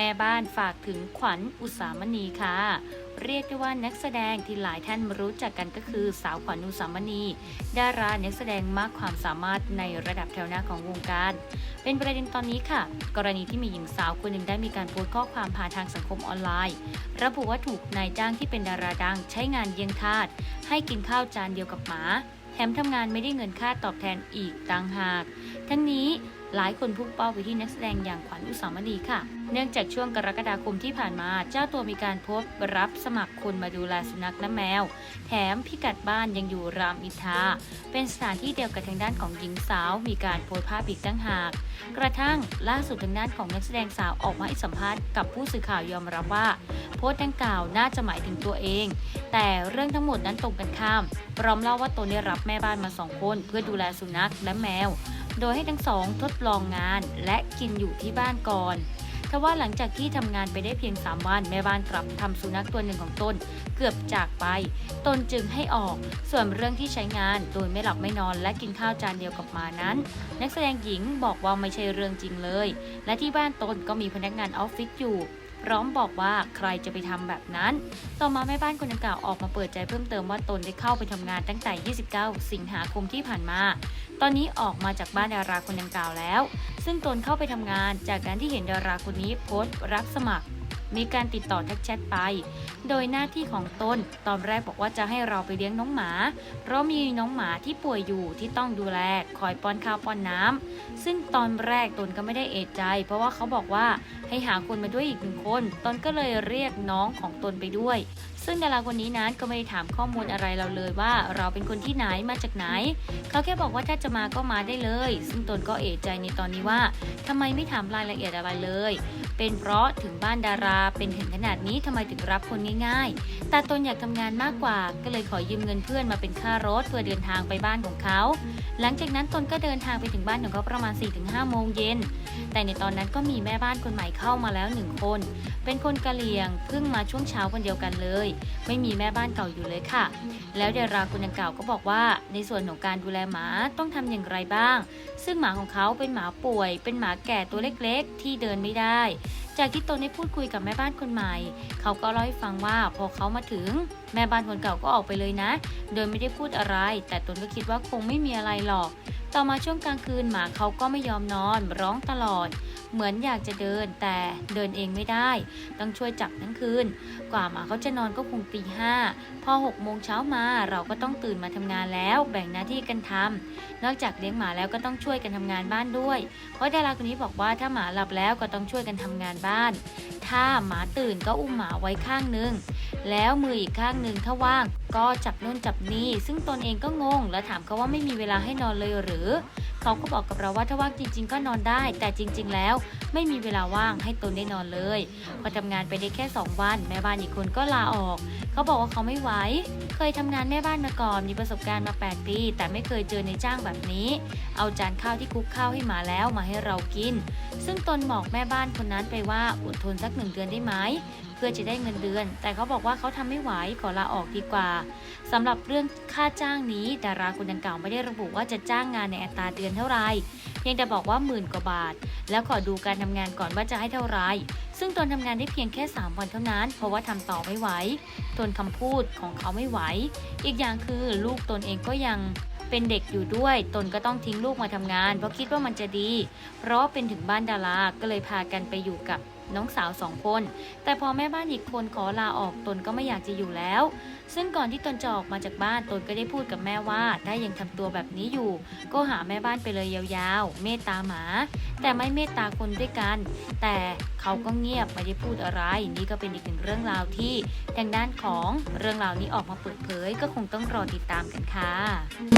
แม่บ้านฝากถึงขวัญอุสามณีค่ะ เรียกได้ว่านักแสดงที่หลายท่านรู้จักกันก็คือสาวขวัญอุสามณีดารานักแสดงมากความสามารถในระดับแถวหน้าของวงการ เป็นประเด็นตอนนี้ค่ะ กรณีที่มีหญิงสาวคนหนึ่งได้มีการโพสต์ข้อความผ่านทางสังคมออนไลน์ ระบุว่าถูกนายจ้างที่เป็นดาราดังใช้งานเยี่ยงทาสให้กินข้าวจานเดียวกับหมาแถมทำงานไม่ได้เงินค่าตอบแทนอีกต่างหาก ทั้งนี้หลายคนพุ่งเป้าไปที่นักแสดงอย่างขวัญอุสามณีค่ะ เนื่องจากช่วงกรกฎาคมที่ผ่านมา เจ้าตัวมีการโพสต์รับสมัครคนมาดูแลสุนัขและแมว แถมพิกัดบ้านยังอยู่รามอินทาเป็นสถานที่เดียวกับทางด้านของหญิงสาว มีการโพสต์ภาพอีกตั้งหาก กระทั่งล่าสุดทางด้านของนักแสดงสาวออกมาให้สัมภาษณ์กับผู้สื่อข่าวยอมรับว่า โพสต์ดังกล่าวน่าจะหมายถึงตัวเอง แต่เรื่องทั้งหมดนั้นตรงกันข้ามพร้อมเล่าว่าตนได้รับแม่บ้านมาสองคนเพื่อดูแลสุนัขและแมว โดยให้ทั้งสองทดลองงานและกินอยู่ที่บ้านก่อนทว่าหลังจากที่ทำงานไปได้เพียง 3 วัน แม่บ้านกลับทำสุนัขตัวหนึ่งของตนเกือบจากไป ตนจึงให้ออก ส่วนเรื่องที่ใช้งานโดยไม่หลับไม่นอนและกินข้าวจานเดียวกับมานั้น นักแสดงหญิงบอกว่าไม่ใช่เรื่องจริงเลย และที่บ้านตนก็มีพนักงานออฟฟิศอยู่ พร้อมบอกว่าใครจะไปทำแบบนั้น ต่อมาแม่บ้านคนดังกล่าวออกมาเปิดใจเพิ่มเติมว่าตนได้เข้าไปทำงานตั้งแต่ 29 สิงหาคมที่ผ่านมา ตอนนี้ออกมาจากบ้านดาราคนดังกล่าวแล้ว ซึ่งตนเข้าไปทำงาน จากการที่เห็นดาราคนนี้โพสต์รับสมัคร มีการติดต่อทักแชทไป โดยหน้าที่ของตนตอนแรกบอกว่าจะให้เราไปเลี้ยงน้องหมา เพราะมีน้องหมาที่ป่วยอยู่ที่ต้องดูแลคอยป้อนข้าวป้อนน้ำซึ่งตอนแรกตนก็ไม่ได้เอะใจ เพราะว่าเขาบอกว่าให้หาคนมาด้วยอีกหนึ่งคน ตนก็เลยเรียกน้องของตนไปด้วย ซึ่งดาราคนนี้นั้นก็ไม่ได้ถามข้อมูลอะไรเราเลยว่า เราเป็นคนที่ไหนมาจากไหน เขาแค่บอกว่าถ้าจะมาก็มาได้เลย ซึ่งตนก็เอะใจในตอนนี้ว่าทำไมไม่ถามรายละเอียดอะไรเลย เป็นเพราะถึงบ้านดาราเป็นถึงขนาดนี้ทำไมถึงรับคนง่าย ๆ แต่ตนอยากทำงานมากกว่า ก็เลยขอยืมเงินเพื่อนมาเป็นค่ารถเพื่อเดินทางไปบ้านของเขา หลังจากนั้นตนก็เดินทางไปถึงบ้านของเขาประมาณ4-5โมงเย็นแต่ในตอนนั้นก็มีแม่บ้านคนใหม่เข้ามาแล้วหนึ่งคน เป็นคนกะเหรี่ยงเพิ่งมาช่วงเช้าวันเดียวกันเลย ไม่มีแม่บ้านเก่าอยู่เลยค่ะ แล้วดาราคนดังกล่าวก็บอกว่า ในส่วนของการดูแลหมาต้องทำอย่างไรบ้าง ซึ่งหมาของเขาเป็นหมาป่วย เป็นหมาแก่ตัวเล็กๆ ที่เดินไม่ได้ จากที่ตนได้พูดคุยกับแม่บ้านคนใหม่ เขาก็เล่าให้ฟังว่าพอเขามาถึง แม่บ้านคนเก่าก็ออกไปเลยนะ โดยไม่ได้พูดอะไร แต่ตนก็คิดว่าคงไม่มีอะไรหรอก ต่อมาช่วงกลางคืนหมาเขาก็ไม่ยอมนอนร้องตลอดเหมือนอยากจะเดินแต่เดินเองไม่ได้ ต้องช่วยจับทั้งคืน กว่าหมาเขาจะนอนก็คงตีห้าพอหกโมงเช้ามาเราก็ต้องตื่นมาทำงานแล้ว แบ่งหน้าที่กันทำนอกจากเลี้ยงหมาแล้วก็ต้องช่วยกันทำงานบ้านด้วย เพราะดาราคนนี้บอกว่าถ้าหมาหลับแล้วก็ต้องช่วยกันทำงานบ้าน ถ้าหมาตื่นก็อุ้มหมาไว้ข้างหนึงแล้วมืออีกข้างหนึ่งถ้าว่างก็จับนู่นจับนี่ซึ่งตนเองก็งง และถามเขาว่าไม่มีเวลาให้นอนเลยหรือ เขาก็บอกกับเราว่าถ้าว่างจริง ๆ ก็นอนได้ แต่จริง ๆ แล้ว ไม่มีเวลาว่างให้ตนได้นอนเลย พอทำงานไปได้แค่ 2 วัน แม่บ้านอีกคนก็ลาออก เขาบอกว่าเขาไม่ไหว เคยทำงานแม่บ้านมาก่อน มีประสบการณ์มา 8 ปี แต่ไม่เคยเจอในจ้างแบบนี้ เอาจานข้าวที่คลุกข้าวให้หมาแล้วมาให้เรากิน ซึ่งตนบอกแม่บ้านคนนั้นไปว่าอดทนสักหนึ่งเดือนได้ไหม เพื่อจะได้เงินเดือน แต่เขาบอกว่าเขาทำไม่ไหวขอลาออกดีกว่าสำหรับเรื่องค่าจ้างนี้ดาราคนดังกล่าวไม่ได้ระบุว่าจะจ้างงานในอัตราเดือนเท่าไหร่เพียงแต่บอกว่าหมื่นกว่าบาท แล้วขอดูการทำงานก่อนว่าจะให้เท่าไหร่ซึ่งตนทำงานได้เพียงแค่ 3 วันเท่านั้น เพราะว่าทำต่อไม่ไหวทนคำพูดของเขาไม่ไหว อีกอย่างคือลูกตนเองก็ยังเป็นเด็กอยู่ด้วย ตนก็ต้องทิ้งลูกมาทำงาน เพราะคิดว่ามันจะดี เพราะเป็นถึงบ้านดาราก็เลยพากันไปอยู่กับ น้องสาวสองคน แต่พอแม่บ้านอีกคนขอลาออกตนก็ไม่อยากจะอยู่แล้ว ซึ่งก่อนที่ตนจะออกมาจากบ้านตนก็ได้พูดกับแม่ว่า ถ้ายังทำตัวแบบนี้อยู่ ก็หาแม่บ้านไปเลยยาวๆ เมตตาหมา แต่ไม่เมตตาคนด้วยกัน แต่เขาก็เงียบไม่ได้พูดอะไร นี่ก็เป็นอีกหนึ่งเรื่องราวที่ทางด้านของเรื่องราวนี้ออกมาเปิดเผย ก็คงต้องรอติดตามกันค่ะ